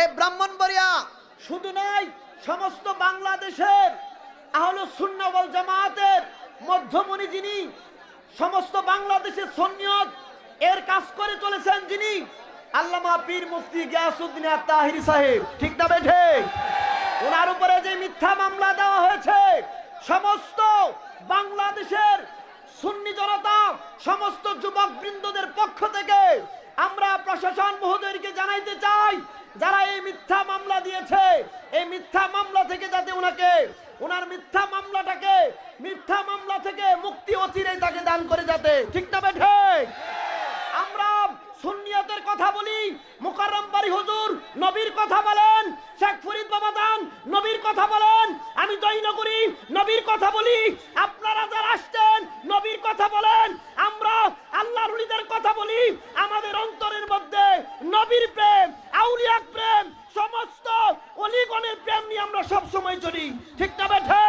এই ব্রাহ্মণবাড়িয়া শুধু নয়, সমস্ত বাংলাদেশের আহলে সুন্নাহ ওয়াল জামাতের মধ্যমণি যিনি, সমস্ত বাংলাদেশের সন্নিয়ত এর কাজ করে চলেছেন যিনি আল্লামা পীর মুফতি গিয়াসউদ্দিন তাহিরি সাহেব। ঠিক না বেঠে? ওনার উপরে যে মিথ্যা মামলা দেওয়া হয়েছে, সমস্ত বাংলাদেশের সুন্নি জনতা, সমস্ত যুবক বৃন্দদের পক্ষ থেকে প্রশাসন মহোদয়কে জানাইতে চাই, যারা এই মিথ্যা মামলা দিয়েছে। এই মিথ্যা মামলা থেকে যাতে ওনাকে ওনার মিথ্যা মামলাটাকে, মিথ্যা মামলা থেকে মুক্তি অচিরেই তাকে দান করে যাতে। ঠিক না বেঠে আমরা সুন্নিয়তের কথা বলি, মুকাররম বাড়ি হুজুর নবীর কথা বলেন, শেখ ফরিদ বাবা দান নবীর কথা বলেন, আমি জয়নগরী নবীর কথা বলি আপনারা যারা আসছেন নবীর কথা বলেন আমরা আল্লাহর উলিদের কথা বলি আমাদের অন্তরের মধ্যে নবীর প্রেম আউলিয়া প্রেম সমস্ত অলিগণের প্রেম নিয়ে আমরা সব চলি ঠিক না বেঠে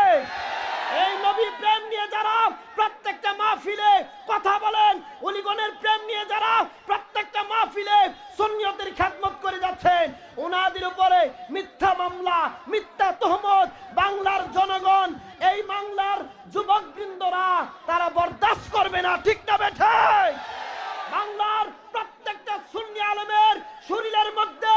এই নবী প্রেম নিয়ে যারা প্রত্যেকটা মাহফিলে কথা বলেন, অলিগণের প্রেম নিয়ে যারা প্রত্যেকটা মাহফিলে সুন্নিয়তের খ্যাতমত করে যাচ্ছেন ওনাদের উপরে মিথ্যা মামলা, মিথ্যা তহমত, বাংলার জনগণ, এই বাংলার যুবক বৃন্দরা তারা বরদাস্ত করবে না, ঠিক না বেঠে বাংলার প্রত্যেকটা সুন্নি আলমের শরীরের মধ্যে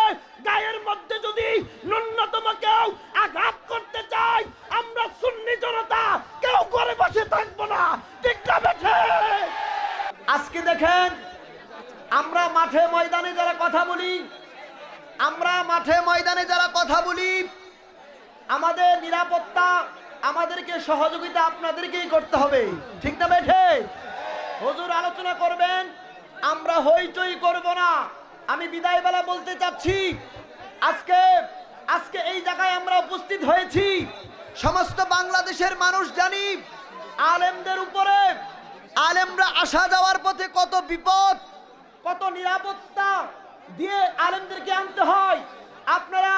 গায়ের মধ্যে যদি ন্যূনতম কেউ আঘাত করতে চায় আমরা সুন্নি জনতা কেউ ঘরে বসে থাকব না ঠিক না বেঠে আজকে দেখেন আমরা মাঠে ময়দানে যারা কথা বলি। আমরা মাঠে ময়দানে যারা কথা বলি, আমাদের নিরাপত্তা, আমাদেরকে সহযোগিতা আপনাদেরকেই করতে হবে। ঠিক না বেঠে? হুজুর আলোচনা করবেন, আমরা হইচই করব না। আমি বিদায় বেলা বলতে চাচ্ছি, আজকে আজকে এই জায়গায় আমরা উপস্থিত হয়েছি। সমস্ত বাংলাদেশের মানুষ জানি, আলেমদের উপরে, আলেমরা আসা যাওয়ার পথে কত বিপদ, কত নিরাপত্তা দিয়ে আলেমদেরকে আনতে হয়। আপনারা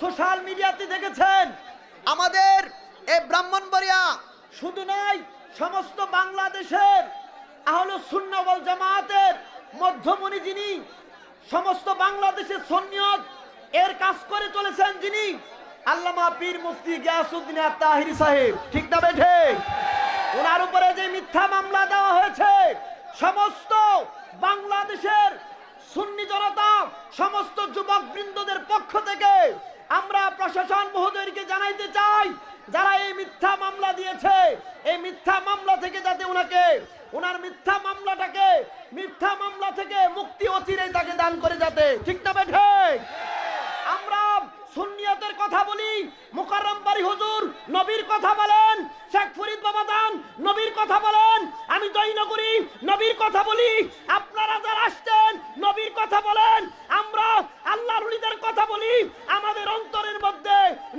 সোশ্যাল মিডিয়াতে দেখেছেন, আমাদের এই ব্রাহ্মণবাড়িয়া শুধু নয়, সমস্ত বাংলাদেশের আহলে সুন্নাহ ওয়াল জামাতের মধ্যমণি যিনি, সমস্ত বাংলাদেশের সন্নিয়ত, এর কাজ করে চলেছেন যিনি আল্লামা পীর মুফতি গিয়াসউদ্দিন তাহিরি সাহেব। ঠিক না বেঠে? ওনার উপরে যে মিথ্যা মামলা দেওয়া হয়েছে, সমস্ত বাংলাদেশের সুন্নি জনতা সমস্ত যুবক বৃন্দদের পক্ষ থেকে আমরা প্রশাসন মহোদয়কে জানাইতে চাই, যারা এই মিথ্যা মামলা দিয়েছে। এই মিথ্যা মামলা থেকে যাতে ওনাকে ওনার মিথ্যা মামলাটাকে, মিথ্যা মামলা থেকে মুক্তি অচিরেই তাকে দান করে যাতে। ঠিক না বেঠে আমরা সুন্নিয়তের কথা বলি, মুকাররম বাড়ি হুজুর নবীর কথা বলেন, শেখ ফরিদ বাবা দান নবীর কথা বলেন, আমি জয়নগরী নবীর কথা বলি, আপনারা যারা আসছেন নবীর কথা বলেন আল্লাহর উলিদের কথা বলি, আমাদের অন্তরের মধ্যে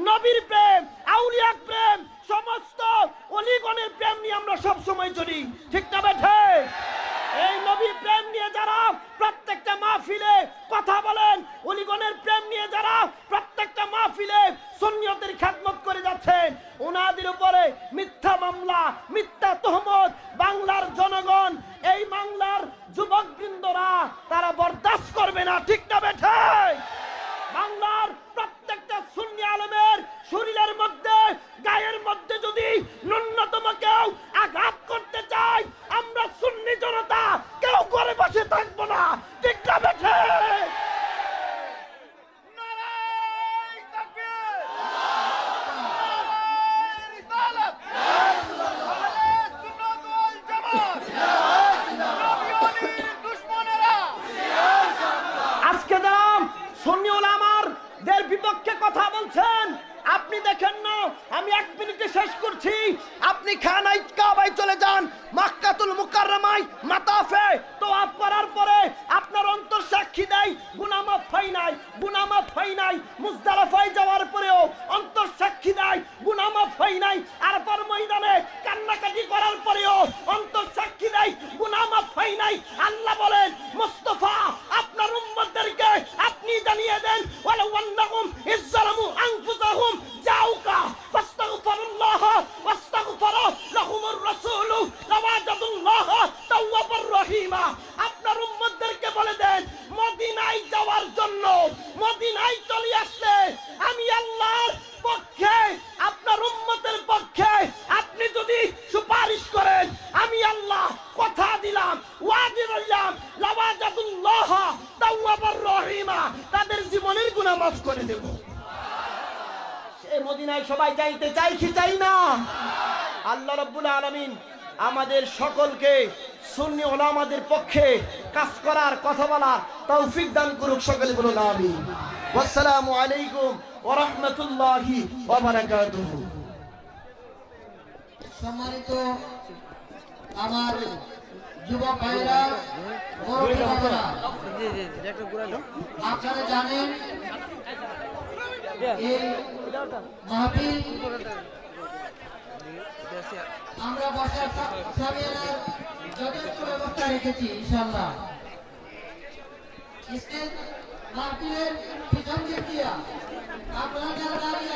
নবীর প্রেম আউলিয়া প্রেম, সমস্ত অলিগণের প্রেম নিয়ে আমরা সব সময় চলি। ঠিক না বেঠে? এই নবী প্রেম নিয়ে যারা প্রত্যেকটা মাহফিলে কথা বলেন, অলিগণের প্রেম নিয়ে যারা প্রত্যেকটা মাহফিলে সুন্নিয়তের খ্যাতমত করে যাচ্ছেন, ওনাদের উপরে মিথ্যা মামলা, মিথ্যা তহমত বাংলার জনগণ, এই বাংলার যুবক বৃন্দরা তারা বরদাস্ত করবে না, ঠিক না বেঠে? বাংলার প্রত্যেকটা শূন্য আলমের শরীরের মধ্যে গায়ের মধ্যে যদি ন্যূনতম কেউ আঘাত করতে চায় আমরা সুন্নি জনতা কেউ ঘরে বসে থাকব না ঠিক না বেঠে আজকে যারা সুন্নি ওলামার দের বিপক্ষে কথা বলছেন? আপনি দেখেন না, আমি এক মিনিটে শেষ করছি। আপনি খানাই কাবাই চলে যান, মাক্কাতুল মুকাররমায় মাতাফে তোয়াফ করার পরে আপনার অন্তর সাক্ষী দেয় গুনামাফ করে দেব। সে মদিনায় সবাই যাইতে চাই কি চাই না? আল্লাহ রাব্বুল আলামিন আমাদের সকলকে সুন্নি ওলামাদের পক্ষে কাজ করার কথা বলার তৌফিক দান করুক সকলে বলুন আমিন। আসসালামু আলাইকুম ওয়া রাহমাতুল্লাহি ওয়া বারাকাতুহু। সম্মানিত আমার যুবক ভাইরা আপনারা জানেন আমরা বসার রেখেছি আপনারা যারা দাঁড়িয়ে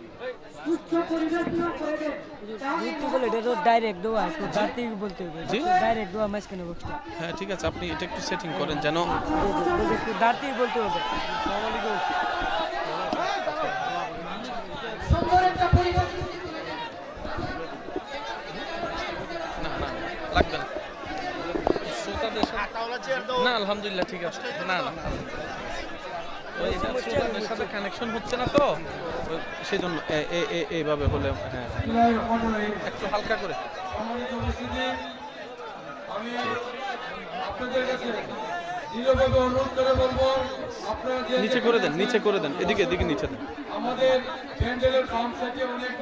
বলে এটা তো ডাইরেক্ট দোয়া একটু বাড়তি বলতে হবে। জি? ডাইরেক্ট দোয়া মাঝখানে বক্সটা। হ্যাঁ ঠিক আছে আপনি এটা একটু সেটিং করেন যেন একটু দাঁড়তি বলতে হবে। না আলহামদুলিল্লাহ ঠিক আছে। না না। ওই সাথে কানেকশন হচ্ছে না তো? সেজন্য এইভাবে হলে হ্যাঁ। একটু হালকা করে। আমি আপনাদের কাছে অনুরোধ করে বলব আপনারা নিচে করে দেন নিচে করে দেন এদিকে এদিকে নিচে দেন। আমাদের অনেক